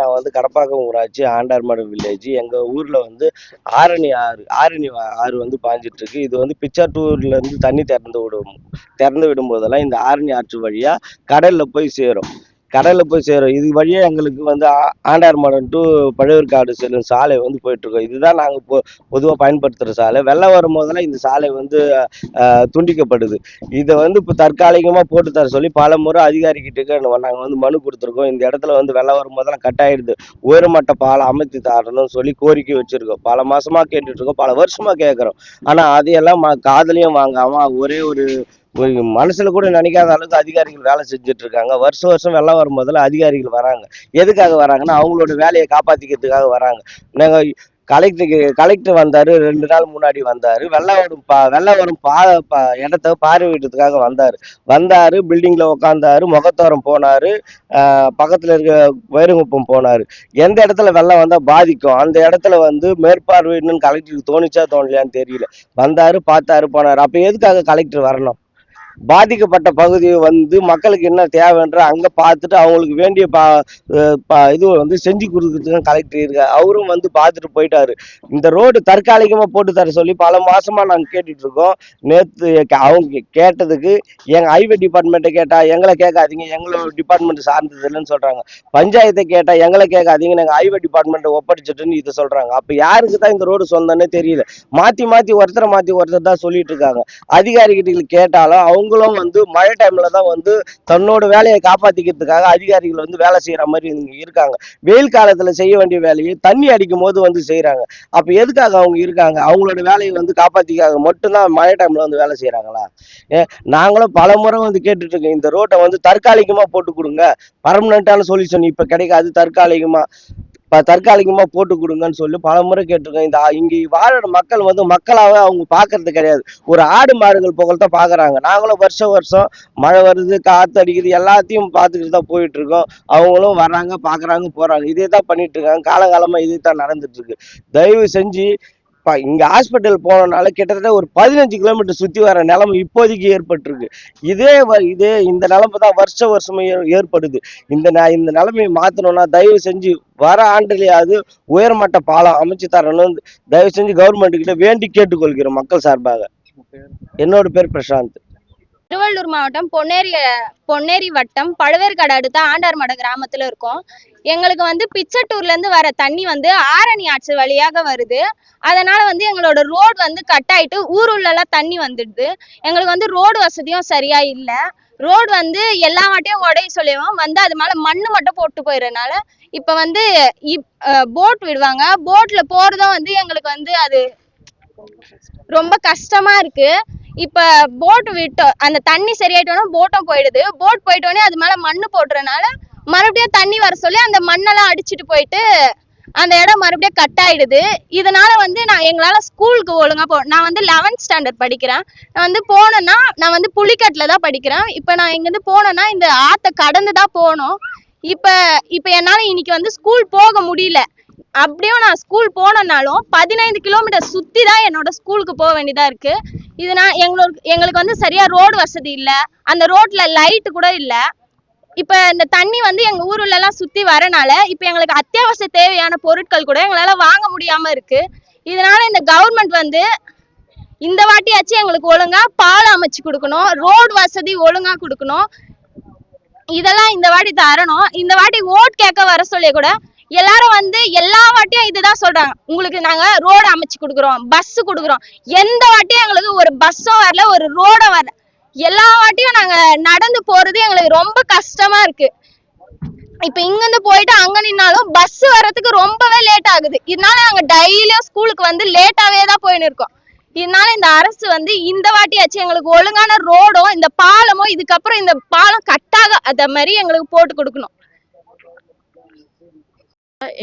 நான் வந்து கடப்பாக்கம் ஊராட்சி ஆண்டார்மடு வில்லேஜ் எங்கள் ஊரில் வந்து ஆரணி ஆறு ஆரணி ஆறு வந்து பாஞ்சிட்டு இருக்கு. இது வந்து பிச்சாட்டூர்லேருந்து தண்ணி திறந்து விடும் திறந்து விடும்போதெல்லாம் இந்த ஆரணி ஆற்று வழியாக கடலில் போய் சேரும். கடலில் போய் சேரும். இது வழியே எங்களுக்கு வந்து ஆண்டார் மடம் டு பழையூர்காடு செல்லும் சாலை வந்து போயிட்டுருக்கோம். இதுதான் நாங்கள் பொ பொதுவாக பயன்படுத்துகிற சாலை. வெள்ளம் வரும்போதெல்லாம் இந்த சாலை வந்து ஆஹ், துண்டிக்கப்படுது. இதை வந்து இப்போ தற்காலிகமாக போட்டு தர சொல்லி பல முறை அதிகாரிகிட்ட நாங்கள் வந்து மனு கொடுத்துருக்கோம். இந்த இடத்துல வந்து வெள்ளம் வரும்போதெல்லாம் கட் ஆயிடுது உயர்மட்ட பாலம் அமைத்து தரணும்னு சொல்லி கோரிக்கை வச்சிருக்கோம். பல மாசமா கேட்டுட்டு இருக்கோம் பல வருஷமா கேட்குறோம் ஆனால் அதையெல்லாம் ம- காதுலயும் வாங்காம ஒரே ஒரு ஒரு மனசுல கூட நினைக்காத அளவுக்கு அதிகாரிகள் வேலை செஞ்சுட்டு இருக்காங்க வருஷம் வருஷம் வெள்ளம் வரும்போதெல்லாம் அதிகாரிகள் வராங்க. எதுக்காக வராங்கன்னா அவங்களோட வேலையை காப்பாத்திக்கிறதுக்காக வராங்க. நாங்க கலெக்டருக்கு கலெக்டர் வந்தாரு ரெண்டு நாள் முன்னாடி வந்தாரு. வெள்ளம் வரும் பா வெள்ளம் வரும் பா பா- இடத்த பார்வையிட்டதுக்காக வந்தாரு. வந்தாரு பில்டிங்ல உட்காந்தாரு முகத்தோரம் போனாரு ஆஹ் பக்கத்துல இருக்க வைரங்குப்பம் போனாரு. எந்த இடத்துல வெள்ளம் வந்தா பாதிக்கும்? அந்த இடத்துல வந்து மேற்பார்வையிடணும்னு கலெக்டருக்கு தோணிச்சா தோணலையான்னு தெரியல. வந்தாரு பார்த்தாரு போனாரு. அப்ப எதுக்காக கலெக்டர் வரணும்? பாதிக்கப்பட்ட பகுதி வந்து மக்களுக்கு என்ன தேவைன்ற அங்க பார்த்துட்டு அவங்களுக்கு வேண்டிய பா இது வந்து செஞ்சு கொடுக்கறதுக்கு கலெக்டர் இருக்க அவரும் வந்து பார்த்துட்டு போயிட்டாரு. இந்த ரோடு தற்காலிகமா போட்டு தர சொல்லி பல மாசமா நாங்க கேட்டுட்டு இருக்கோம். நேத்து அவங்க கேட்டதுக்கு எங்க ஹைவே டிபார்ட்மெண்ட்டை கேட்டா எங்களை கேட்காதீங்க எங்களோட டிபார்ட்மெண்ட் சார்ந்தது இல்லைன்னு சொல்றாங்க. பஞ்சாயத்தை கேட்டா எங்களை கேட்காதீங்க நாங்க ஹைவே டிபார்ட்மெண்ட்டை ஒப்படைச்சிட்டுன்னு இதை சொல்றாங்க. அப்ப யாருக்கு தான் இந்த ரோடு சொந்தன்னே தெரியல. மாத்தி மாத்தி ஒருத்தரை மாத்தி ஒருத்தர் தான் சொல்லிட்டு இருக்காங்க. அதிகாரிகிட்ட கேட்டாலும் அவங்க அவங்களும் வந்து மழை டைம்ல தான் வந்து தன்னோட வேலையை காப்பாத்திக்கிறதுக்காக அதிகாரிகள் வந்து வேலை செய்யற மாதிரி இருக்காங்க. வெயில் காலத்துல செய்ய வேண்டிய வேலையை தண்ணி அடிக்கும் போது வந்து செய்யறாங்க அப்ப எதுக்காக அவங்க இருக்காங்க? அவங்களோட வேலையை வந்து காப்பாத்திக்காக மட்டும்தான் மழை டைம்ல வந்து வேலை செய்யறாங்களா ஏ நாங்களும் பல முறை வந்து கேட்டுட்டு இருக்கோம். இந்த ரோட்டை வந்து தற்காலிகமா போட்டு கொடுங்க. பர்மனண்டான சொல்யூஷன் இப்ப கிடைக்காது. தற்காலிகமா இப்போ தற்காலிகமாக போட்டு கொடுங்கன்னு சொல்லி பல முறை கேட்டிருக்கோம் இந்த இங்கே வாழற மக்கள் வந்து மக்களாகவே அவங்க பார்க்கறது கிடையாது. ஒரு ஆடு மாடுகள் புகழ் தான் பார்க்குறாங்க நாங்களும் வருஷம் வருஷம் மழை வருது காற்று அடிக்குது எல்லாத்தையும் பார்த்துக்கிட்டு தான் போயிட்டுருக்கோம். அவங்களும் வர்றாங்க பார்க்குறாங்க போகிறாங்க இதே தான் பண்ணிகிட்ருக்காங்க இருக்காங்க இதே தான் நடந்துட்டுருக்கு. தயவு செஞ்சு ப- இங்க ஹாஸ்பிட்டல் போனனால கிட்டத்தட்ட ஒரு பதினஞ்சு கிலோமீட்டர் சுத்தி வர நிலைமை இப்போதைக்கு ஏற்பட்டிருக்கு. இதே இதே இந்த நிலைமை தான் வருஷம் வருஷமே ஏற்படுது. இந்த இந்த நிலைமையை மாத்தணும்னா தயவு செஞ்சு வர ஆண்டுலயாவது உயர்மட்ட பாலம் அமைச்சு தரணும் தயவு செஞ்சு கவர்மெண்ட் கிட்ட வேண்டி கேட்டுக்கொள்கிறோம் மக்கள் சார்பாக. என்னோட பேர் பிரசாந்த். திருவள்ளூர் மாவட்டம் பொன்னேரி பொன்னேரி வட்டம் பழுவேற்காடு அடுத்த ஆண்டார்மட கிராமத்துல இருக்கோம். எங்களுக்கு வந்து பிச்சட்டூர்ல இருந்து வர தண்ணி வந்து ஆரணி ஆற்று வழியாக வருது. அதனால வந்து எங்களோட ரோடு வந்து கட் ஆயிட்டு ஊர் தண்ணி வந்துடுது. எங்களுக்கு வந்து ரோடு வசதியும் சரியா இல்லை. ரோடு வந்து எல்லா வாட்டையும் உடைய சொல்லிடுவோம். வந்து அது மேல மண்ணு மட்டும் போட்டு போயிடுறதுனால இப்ப வந்து போட் விடுவாங்க. போட்ல போறதும் வந்து எங்களுக்கு வந்து அது ரொம்ப கஷ்டமா இருக்கு. இப்ப போட் விட்டோம் அந்த தண்ணி சரியாயிட்டோன்னா போட்டும் போயிடுது. போட் போயிட்டோடனே அது மேல மண்ணு போடுறதுனால மறுபடியும் தண்ணி வர சொல்லி அந்த மண்ணெல்லாம் அடிச்சுட்டு போயிட்டு அந்த இடம் மறுபடியும் கட் ஆயிடுது. இதனால வந்து நான் எங்களால ஸ்கூலுக்கு ஒழுங்கா போ நான் வந்து லெவன்த் ஸ்டாண்டர்ட் படிக்கிறேன். நான் வந்து போனேன்னா நான் வந்து புலிக்கட்டுல தான் படிக்கிறேன். இப்ப நான் இங்கிருந்து போனேன்னா இந்த ஆத்த கடந்து தான் போகணும். இப்ப இப்ப என்னால இன்னைக்கு வந்து ஸ்கூல் போக முடியல. அப்படியும் நான் ஸ்கூல் போனனாலும் பதினைந்து கிலோமீட்டர் சுத்தி தான் என்னோட ஸ்கூலுக்கு போக வேண்டியதா இருக்கு. இது எங்களுக்கு எங்களுக்கு வந்து சரியா ரோடு வசதி இல்ல. அந்த ரோட்ல லைட்டு கூட இல்ல. இப்ப இந்த தண்ணி வந்து எங்க ஊர்ல எல்லாம் சுத்தி வரனால இப்ப எங்களுக்கு அத்தியாவசிய தேவையான பொருட்கள் கூட எங்களால வாங்க முடியாம இருக்கு. இதனால இந்த கவர்மெண்ட் வந்து இந்த வாட்டியாச்சும் எங்களுக்கு ஒழுங்கா பாலம் அமைச்சு கொடுக்கணும் ரோடு வசதி ஒழுங்கா கொடுக்கணும். இதெல்லாம் இந்த வாட்டி தரணும். இந்த வாட்டி ஓட் கேட்க வர சொல்லி கூட எல்லாரும் வந்து எல்லா வாட்டியும் இதுதான் சொல்றாங்க. உங்களுக்கு நாங்க ரோடு அமைச்சு கொடுக்குறோம் பஸ் கொடுக்குறோம். எந்த வாட்டியும் எங்களுக்கு ஒரு பஸ்ஸும் வரல ஒரு ரோடும் வரல. எல்லா வாட்டியும் நாங்க நடந்து போறது எங்களுக்கு ரொம்ப கஷ்டமா இருக்கு. இப்ப இங்கிருந்து போயிட்டு அங்க நின்னாலும் பஸ் வர்றதுக்கு ரொம்பவே லேட் ஆகுது. இதனால நாங்க டெய்லியும் ஸ்கூலுக்கு வந்து லேட்டாவே தான் போயின்னு இருக்கோம். இதனால இந்த அரசு வந்து இந்த வாட்டியாச்சும் எங்களுக்கு ஒழுங்கான ரோடும் இந்த பாலமும் இதுக்கப்புறம் இந்த பாலம் கட்டாக அத மாதிரி எங்களுக்கு போட்டு கொடுக்கணும்.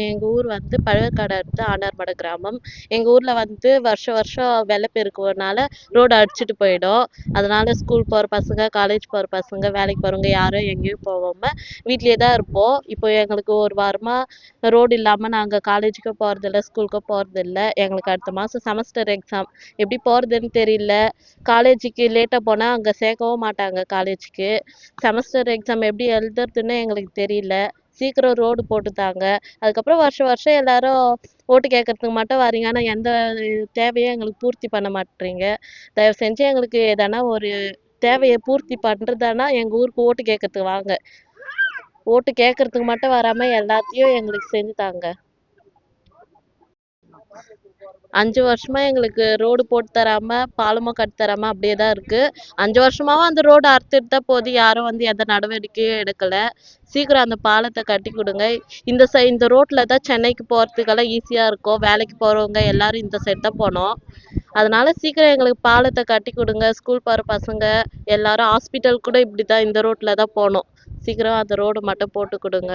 எங்க ஊர் வந்து பழவேற்காடு அடுத்த ஆனார்மடை கிராமம். எங்க ஊர்ல வந்து வருஷம் வருஷம் வெள்ளப்பெருக்குனால ரோடு அடிச்சிட்டு போயிடும். அதனால ஸ்கூல் போற பசங்க காலேஜ் போற பசங்க வேலைக்கு போறவங்க யாரும் எங்கேயும் போகாம வீட்லயே தான் இருப்போம். இப்போ எங்களுக்கு ஒரு வாரமா ரோடு இல்லாம நாங்க காலேஜுக்கு போகிறதில்ல ஸ்கூலுக்கு போகிறதில்ல எங்களுக்கு அடுத்த மாசம் செமஸ்டர் எக்ஸாம் எப்படி போறதுன்னு தெரியல. காலேஜுக்கு லேட்டா போனா அங்க சேர்க்கவும் மாட்டாங்க காலேஜுக்கு செமஸ்டர் எக்ஸாம் எப்படி எழுதுறதுன்னு எங்களுக்கு தெரியல. சீக்கிரம் ரோடு போட்டு தாங்க அதுக்கப்புறம் வருஷம் வருஷம் எல்லாரும் ஓட்டு கேட்கறதுக்கு மட்டும் வரீங்க. ஆனால் எந்த தேவையும் எங்களுக்கு பூர்த்தி பண்ண மாட்டேறீங்க தயவு செஞ்சு எங்களுக்கு எதனா ஒரு தேவையை பூர்த்தி பண்ணுறதுனா எங்கள் ஊருக்கு ஓட்டு கேட்கறதுக்கு வாங்க. ஓட்டு கேட்கறதுக்கு மட்டும் வராமல் எல்லாத்தையும் எங்களுக்கு செஞ்சு தாங்க. அஞ்சு வருஷமா எங்களுக்கு ரோடு போட்டு தராம பாலமும் கட்டி தராம அப்படியே தான் இருக்கு. அஞ்சு வருஷமாவும் அந்த ரோடு அறுத்துட்டு தான் போகுது. யாரும் வந்து எந்த நடவடிக்கையும் எடுக்கல. சீக்கிரம் அந்த பாலத்தை கட்டி கொடுங்க. இந்த சை இந்த ரோட்ல தான் சென்னைக்கு போறதுக்கெல்லாம் ஈஸியா இருக்கும். வேலைக்கு போறவங்க எல்லாரும் இந்த சைடு தான் போனோம் அதனால சீக்கிரம் எங்களுக்கு பாலத்தை கட்டி கொடுங்க. ஸ்கூல் போற பசங்க எல்லாரும் ஹாஸ்பிட்டல் கூட இப்படிதான் இந்த ரோட்ல தான் போகணும். சீக்கிரம் அந்த ரோடு மட்டும் போட்டு கொடுங்க.